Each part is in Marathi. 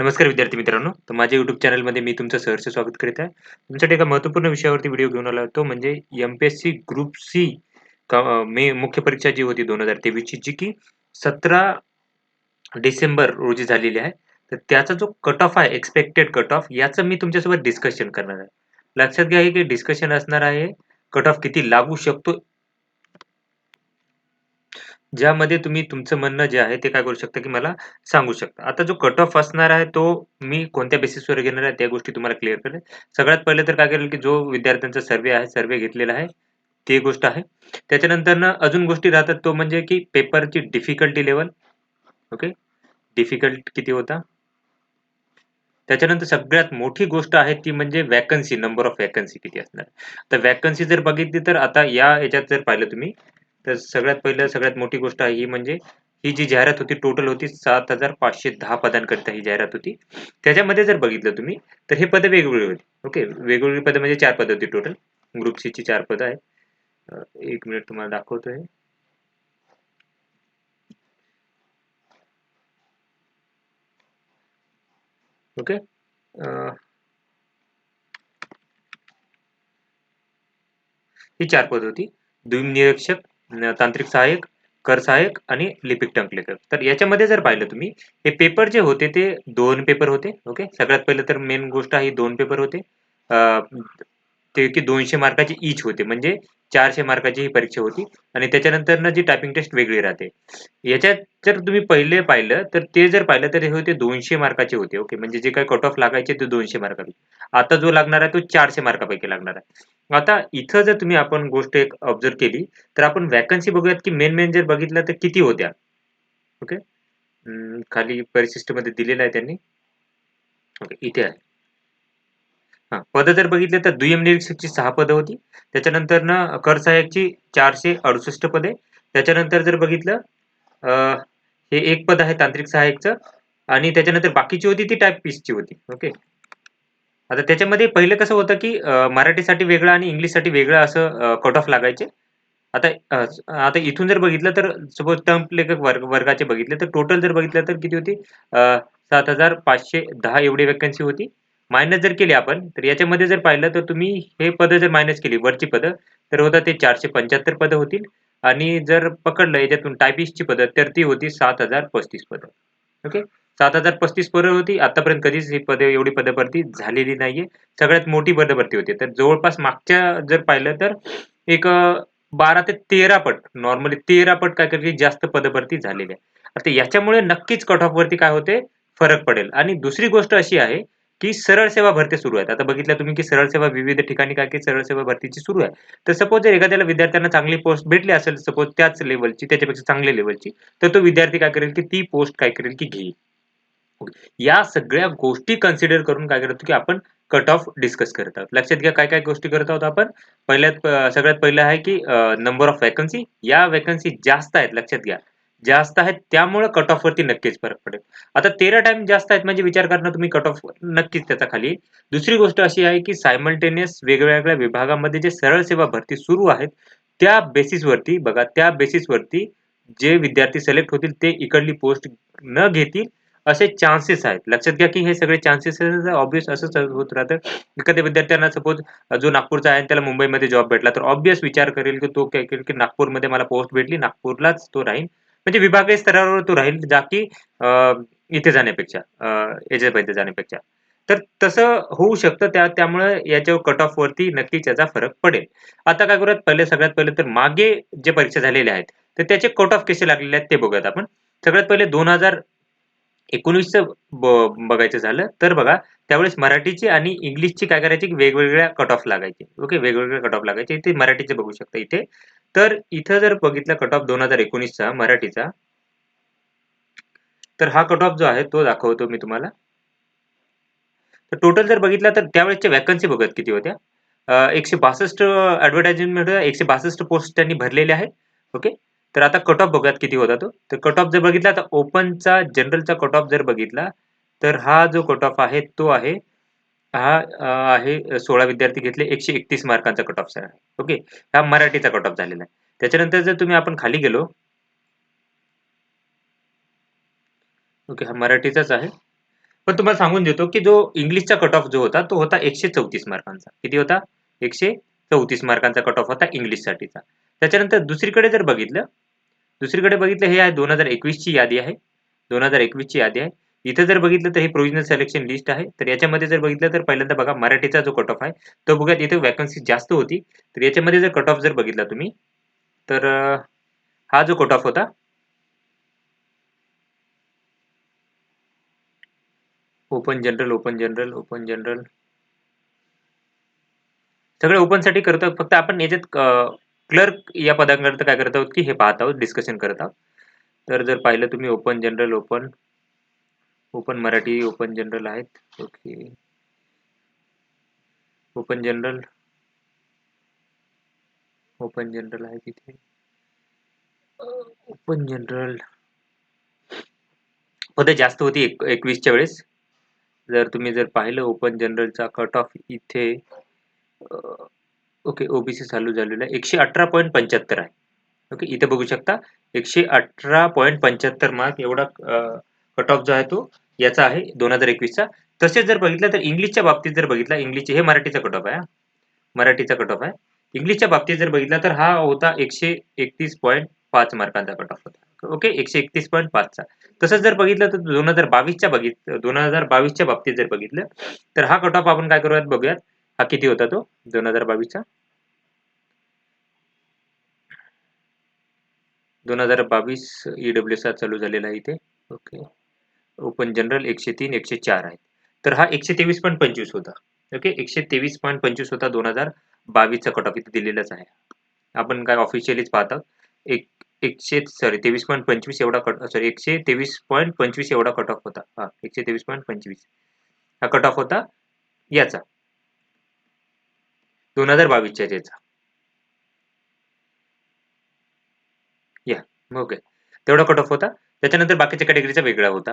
नमस्कार विद्यार्थी मित्रांनो. तर माझ्या युट्यूब चॅनलमध्ये मी तुमचं सहर्ष स्वागत करीत आहे. तुमच्यासाठी एका महत्त्वपूर्ण विषयावरती व्हिडिओ घेऊन आला तो म्हणजे M P S C group C May मुख्य परीक्षा जी होती दोन हजार तेवीसची जी की सतरा डिसेंबर रोजी झालेली आहे. तर त्याचा जो कट ऑफ आहे एक्सपेक्टेड कट ऑफ याचं मी तुमच्यासोबत डिस्कशन करणार आहे. लक्षात घ्या की डिस्कशन असणार आहे कट ऑफ किती लागू शकतो ज्यामध्ये तुम्ही तुमचं म्हणणं जे आहे ते काय करू शकता की मला सांगू शकता. आता जो कट ऑफ असणार आहे तो मी कोणत्या बेसिसवर घेणार आहे त्या गोष्टी तुम्हाला क्लिअर करेल सगळ्यात पहिले तर काय करेल की जो विद्यार्थ्यांचा सर्वे आहे सर्वे घेतलेला आहे ती गोष्ट आहे. त्याच्यानंतर अजून गोष्टी राहतात तो म्हणजे की पेपरची डिफिकल्टी लेवल ओके डिफिकल्ट किती होता? त्याच्यानंतर सगळ्यात मोठी गोष्ट आहे ती म्हणजे वॅकन्सी नंबर ऑफ वॅकन्सी किती असणार? तर वॅकन्सी जर बघितली तर आता या याच्यात जर पाहिलं तुम्ही तर सगळ्यात पहिलं सगळ्यात मोठी गोष्ट आहे ही म्हणजे ही जी जाहिरात होती टोटल होती सात हजार पाचशे दहा पदांकरिता ही जाहिरात होती. त्याच्यामध्ये जर बघितलं तुम्ही तर हे पद वेगवेगळी होती. ओके वेगवेगळी पदं म्हणजे चार पदं होती टोटल ग्रुप सी ची चार पदं आहेत. एक मिनिट तुम्हाला दाखवतोय. ओके ही चार पद होती. द्विनिरीक्षक तांत्रिक सहाय्यक कर सहाय्यक आणि लिपिक टंकलेखक. तर याच्यामध्ये जर पाहिलं तुम्ही हे पेपर जे होते ते दोन पेपर होते ओके सगळ्यात पहिलं तर मेन गोष्ट ही दोन पेपर होते. ते की दोनशे मार्काची इच होते. म्हणजे चारशे मार्काची ही परीक्षा होती. आणि त्याच्यानंतर ना जी टायपिंग टेस्ट वेगळी राहते. याच्यात जर तुम्ही पहिले पाहिलं तर ते जर पाहिलं तर हे होते दोनशे मार्काचे होते. ओके म्हणजे जे काही कट ऑफ लागायचे ते दोनशे मार्कापैकी आता जो लागणार आहे तो चारशे मार्कापैकी लागणार आहे. आता इथं जर तुम्ही आपण गोष्ट एक ऑब्झर्व केली तर आपण वॅकन्सी बघूयात की मेन मेन जर बघितलं तर किती होत्या? ओके खाली परिशिष्टमध्ये दिलेलं आहे त्यांनी. ओके इथे आहे. पदं जर बघितले तर दुय्यम निरीक्षकची सहा पदं होती. त्याच्यानंतर ना कर सहाय्यकची चारशे अडुसष्ट पदे. त्याच्यानंतर जर बघितलं हे एक पद आहे तांत्रिक सहाय्यकचं आणि त्याच्यानंतर बाकीची होती ती टाईप पीसची होती. ओके? आता त्याच्यामध्ये पहिलं कसं होतं की मराठीसाठी वेगळं आणि इंग्लिशसाठी वेगळं असं कट ऑफ लागायचे. आता आता इथून जर बघितलं तर सपोज टर्म लेखक वर्ग वर्गाचे बघितले तर टोटल जर बघितलं तर किती होती? सात हजार पाचशे दहा एवढी वॅकन्सी होती. मायनस जर केली आपण तर याच्यामध्ये जर पाहिलं तर तुम्ही हे पद जर मायनस केली वरची पदं तर होता ते चारशे पंच्याहत्तर पदं होतील. आणि जर पकडलं याच्यातून टायपिस्टची पदं तर ती होती सात हजार पस्तीस पदं. ओके सात हजार पस्तीस पदं होती. आतापर्यंत कधीच ही पदे एवढी पदभरती झालेली नाहीये. सगळ्यात मोठी पदभरती होती. तर जवळपास मागच्या जर पाहिलं तर एक बारा ते तेरा पट नॉर्मली तेरा पट काय करते जास्त पदभरती झालेली आहे. आता याच्यामुळे नक्कीच कट ऑफ वरती काय होते? फरक पडेल. आणि दुसरी गोष्ट अशी आहे की सरळ सेवा भरती सुरू आहेत. आता बघितलं तुम्ही की सरळ सेवा विविध ठिकाणी काय की सरळ सेवा भरतीची सुरू आहे तर सपोज जर एखाद्याला विद्यार्थ्यांना चांगली पोस्ट भेटली असेल सपोज त्याच लेवलची त्याच्यापेक्षा चांगल्या लेवलची तर तो विद्यार्थी काय करेल की ती पोस्ट काय करेल की घेईल. या सगळ्या गोष्टी कन्सिडर करून काय करतो की आपण कट ऑफ डिस्कस करत आहोत. लक्षात घ्या काय काय गोष्टी करत आहोत आपण. पहिल्यात सगळ्यात पहिलं आहे की नंबर ऑफ वॅकन्सी या वॅकन्सी जास्त आहेत लक्षात घ्या. जास्त आहेत त्यामुळे कट ऑफ वरती नक्कीच फरक पडेल. आता तेरा टाइम जास्त आहेत म्हणजे विचार करणं तुम्ही कट ऑफ नक्कीच त्याचा खाली. दुसरी गोष्ट अशी आहे की सायमल्टेनियस वेगवेगळ्या विभागामध्ये जे सरळ सेवा भरती सुरू आहेत त्या बेसिसवरती बघा त्या बेसिसवरती जे विद्यार्थी सिलेक्ट होतील ते इकडली पोस्ट न घेतील असे चान्सेस आहेत. लक्षात घ्या की हे सगळे चान्सेस ऑब्विस असंच होत राहतं. एखाद्या विद्यार्थ्यांना सपोज जो नागपूरचा आहे त्याला मुंबईमध्ये जॉब भेटला तर ऑब्विस विचार करेल की तो काय करेल की नागपूरमध्ये मला पोस्ट भेटली नागपूरलाच तो राहील. म्हणजे विभागीय स्तरावर तो राहील जा की इथे जाण्यापेक्षा याच्यापर्यंत जाण्यापेक्षा. तर तसं होऊ शकतं त्या त्यामुळे याच्यावर कट ऑफ वरती नक्कीच याचा फरक पडेल. आता काय करूयात पहिले सगळ्यात पहिले तर मागे जे परीक्षा झालेल्या आहेत तर त्याचे कट ऑफ कसे लागलेले आहेत ते बघूयात आपण. सगळ्यात पहिले दोन हजार एकोणीसचं बघायचं झालं तर बघा त्यावेळेस मराठीची आणि इंग्लिशची काय करायची वेगवेगळ्या कट ऑफ लागायचे. ओके वेगवेगळ्या कट ऑफ लागायचे. इथे मराठीचे बघू शकता इथे. तर इथं जर बघितलं कट ऑफ दोन हजार एकोणीसचा मराठीचा तर हा कट ऑफ जो आहे तो दाखवतो मी तुम्हाला. तर टोटल जर बघितलं तर त्यावेळेसच्या वॅकन्सी बघत किती होत्या? एकशे बासष्ट ऍडव्हर्टाइजमेंट एकशे बासष्ट पोस्ट त्यांनी भरलेले आहेत. ओके? तर आता कट ऑफ बघत किती होता तो? तर कट ऑफ जर बघितला तर ओपनचा जनरलचा कट ऑफ जर बघितला तर हा जो कट ऑफ आहे तो आहे हा आहे सोळा विद्यार्थी घेतले एकशे एकतीस मार्कांचा कट ऑफ आहे ओके? हा मराठीचा कट ऑफ झालेला आहे. त्याच्यानंतर जर तुम्ही आपण खाली गेलो ओके हा मराठीचाच आहे. पण तुम्हाला सांगून देतो की जो इंग्लिशचा कट ऑफ जो होता तो होता एकशे चौतीस मार्कांचा. किती होता? एकशे चौतीस मार्कांचा कट ऑफ होता इंग्लिशसाठीचा. त्याच्यानंतर दुसरीकडे जर बघितलं दुसरीकडे बघितलं हे आहे दोन हजार एकवीसची यादी आहे. दोन हजार एकवीसची यादी आहे. इथे जर बघितलं तर हे प्रोव्हिजनल सिलेक्शन लिस्ट आहे. तर याच्यामध्ये जर बघितलं तर पहिल्यांदा बघा मराठीचा जो कट ऑफ आहे तो बघा इथे वॅकन्सी जास्त होती. तर याच्यामध्ये जर कट ऑफ जर बघितला तुम्ही तर हा जो कट ऑफ होता open general open general open general सगळे ओपनसाठी फक्त आपण याच्यात क्लर्क या पदांकरता काय करत आहोत की हे पाहत आहोत डिस्कशन करत आहोत. तर जर पाहिलं तुम्ही open general open open Marathi open general आहेत. Okay open general open general आहे तिथे. ओपन जनरल पदे जास्त होती एक एकवीसच्या वेळेस. जर तुम्ही जर पाहिलं ओपन जनरलचा कट ऑफ इथे ओके ओबीसी चालू झालेला आहे. एकशे अठरा पॉईंट पंच्याहत्तर आहे. ओके इथे बघू शकता. एकशे अठरा पॉईंट पंच्याहत्तर मार्क एवढा कट ऑफ जो आहे तो याचा आहे दोन हजार एकवीसचा. तसेच जर बघितलं तर इंग्लिशच्या बाबतीत जर बघितलं इंग्लिशचे हे मराठीचा कट ऑफ आहे मराठीचा कट ऑफ आहे. इंग्लिशच्या बाबतीत जर बघितला तर हा होता एकशे एकतीस पॉईंट पाच मार्कांचा कट ऑफ होता. ओके? एकशे एकतीस पॉईंट पाचचा. तसंच जर बघितलं तर दोन हजार बावीसच्या बघित दोन हजार बावीसच्या बाबतीत जर बघितलं तर हा कट ऑफ आपण काय करूयात? बघूयात. हा किती होता तो? दोन हजार बावीसचा. दोन हजार बावीस ईडब्ल्यू सा चालू झालेला आहे इथे. ओके. ओपन जनरल एकशे तीन एकशे चार आहेत. तर हा एकशे तेवीस पॉईंट पंचवीस होता. ओके एकशे तेवीस पॉईंट पंचवीस होता दोन हजार बावीसचा कट ऑफ इथे दिलेलाच आहे. आपण काय ऑफिशियलीच पाहतात? एक एकशे सॉरी तेवीस पॉईंट पंचवीस एवढा कट सॉरी एकशे तेवीस पॉईंट पंचवीस एवढा कट ऑफ होता. हा एकशे तेवीस पॉईंट पंचवीस. हा कट ऑफ होता याचा. दोन हजार बावीसच्या याचा. या ओके तेवढा कट ऑफ होता. त्याच्यानंतर बाकीच्या कॅटेगरीचा वेगळा होता.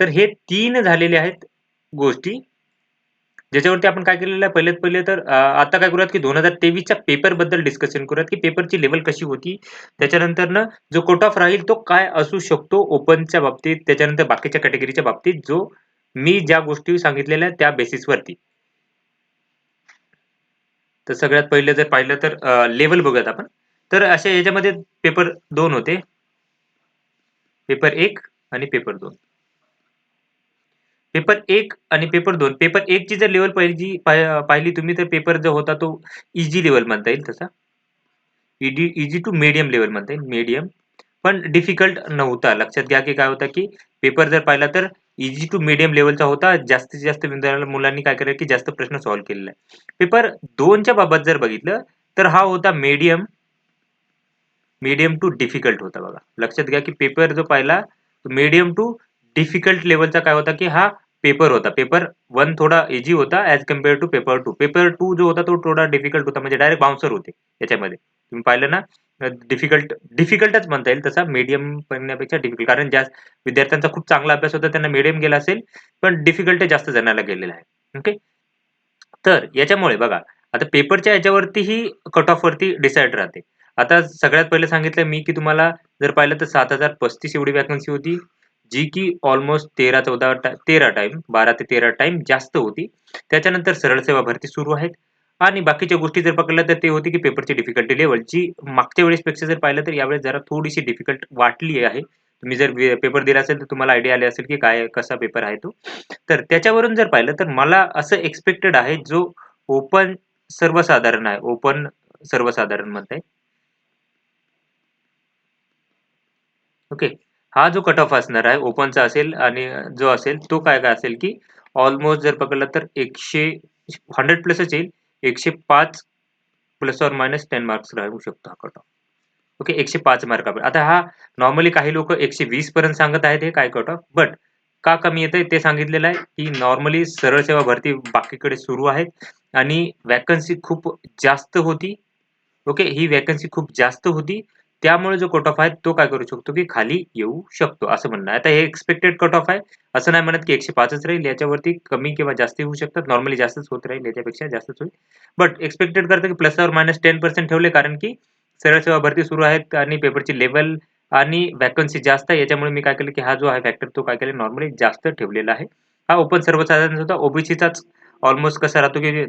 तर हे तीन झालेले आहेत गोष्टी ज्याच्यावरती आपण काय केलेलं आहे? पहिल्यात पहिले तर आता काय करूयात की दोन हजार तेवीसच्या पेपरबद्दल डिस्कशन करूयात की पेपरची लेवल कशी होती. त्याच्यानंतर ना जो कोट ऑफ राहील तो काय असू शकतो ओपनच्या बाबतीत त्याच्यानंतर बाकीच्या कॅटेगरीच्या बाबतीत जो मी ज्या गोष्टी सांगितलेल्या त्या बेसिसवरती तर सगळ्यात पहिले जर पाहिलं तर लेवल बघूयात आपण. तर अशा याच्यामध्ये पेपर दोन होते. पेपर एक आणि पेपर दोन. पेपर एक आणि पेपर दोन. पेपर एक ची जर लेवल पाहिली पाहिली तुम्ही तर पेपर जो होता तो इजी लेवल म्हणता येईल तसा. Easy easy to medium level म्हणता येईल. मीडियम पण डिफिकल्ट नव्हता. लक्षात घ्या की काय होता की पेपर जर पाहिला तर इजी टू मीडियम लेवलचा होता. जास्तीत जास्त विद्यार्थी मुलांनी काय केलं की जास्त प्रश्न सॉल्व्ह केलेला आहे. पेपर दोनच्या बाबत जर बघितलं तर हा होता मीडियम मीडियम टू डिफिकल्ट होता बघा. लक्षात घ्या की पेपर जो पाहिला मीडियम टू डिफिकल्ट लेवलचा काय होता की हा पेपर होता. पेपर वन थोडा इझी होता as compare to paper two paper two जो होता तो थोडा डिफिकल्ट होता म्हणजे डायरेक्ट बाउन्सर होते याच्यामध्ये. तुम्ही पाहिलं ना? डिफिकल्ट डिफिकल्टच म्हणता येईल तसा. मीडियम म्हणण्यापेक्षा डिफिकल्ट कारण ज्या विद्यार्थ्यांचा खूप चांगला अभ्यास होता त्यांना मीडियम गेला असेल पण डिफिकल्ट जास्त जणांना गेलेला आहे. ओके तर याच्यामुळे बघा आता पेपरच्या याच्यावरतीही कट ऑफ वरती डिसाईड राहते. आता सगळ्यात पहिले सांगितलं मी की तुम्हाला जर पाहिलं तर सात हजार पस्तीस एवढी वॅकन्सी होती जी की ऑलमोस्ट तेरा चौदा तेरा टाइम बारा ते तेरा टाईम जास्त होती. त्याच्यानंतर सरळ सेवा भरती सुरू आहेत. आणि बाकीच्या गोष्टी जर पकडल्या तर ते होती की पेपरची डिफिकल्टी लेवल जी मागच्या वेळेसपेक्षा जर पाहिलं तर यावेळेस जरा थोडीशी डिफिकल्ट वाटली आहे. तुम्ही जर पेपर दिला असेल तर तुम्हाला आयडिया आली असेल की काय कसा पेपर आहे तो. तर त्याच्यावरून जर पाहिलं तर मला असं एक्सपेक्टेड आहे जो ओपन सर्वसाधारण आहे ओपन सर्वसाधारण म्हणताय ओके हा जो कट ऑफ असणार आहे ओपनचा असेल आणि जो असेल तो काय काय असेल की ऑलमोस्ट जर पकडला तर एकशे हंड्रेड प्लसच येईल एकशे पाच plus or minus ten marks राहू शकतो हा कट ऑफ ओके एकशे पाच मार्क आता हा नॉर्मली काही लोक एकशे वीस पर्यंत सांगत आहेत हे काय कट ऑफ बट का कमी येतंय? ते सांगितलेलं आहे की नॉर्मली सरळ सेवा भरती बाकीकडे सुरू आहेत आणि वॅकन्सी खूप जास्त होती. ओके ही वॅकन्सी खूप जास्त होती. त्यामुळे जो कट ऑफ आहे तो काय करू शकतो की खाली येऊ शकतो असं म्हणणं आहे. आता हे एक्सपेक्टेड कट ऑफ आहे. असं नाही म्हणत की एकशे पाचच राहील याच्यावरती कमी किंवा जास्त होऊ शकतात. नॉर्मली जास्तच होत राहील याच्यापेक्षा जास्तच होईल. बट एक्सपेक्टेड करतं की प्लस मायनस टेन पर्सेंट ठेवले कारण की सरळ सेवा भरती सुरू आहेत आणि पेपरची लेवल आणि वॅकन्सी जास्त आहे. याच्यामुळे मी काय केलं की हा जो आहे फॅक्टर तो काय केला? नॉर्मली जास्त ठेवलेला आहे. हा ओपन सर्वसाधारण सुद्धा ओबीसीचाच ऑलमोस्ट कसा राहतो की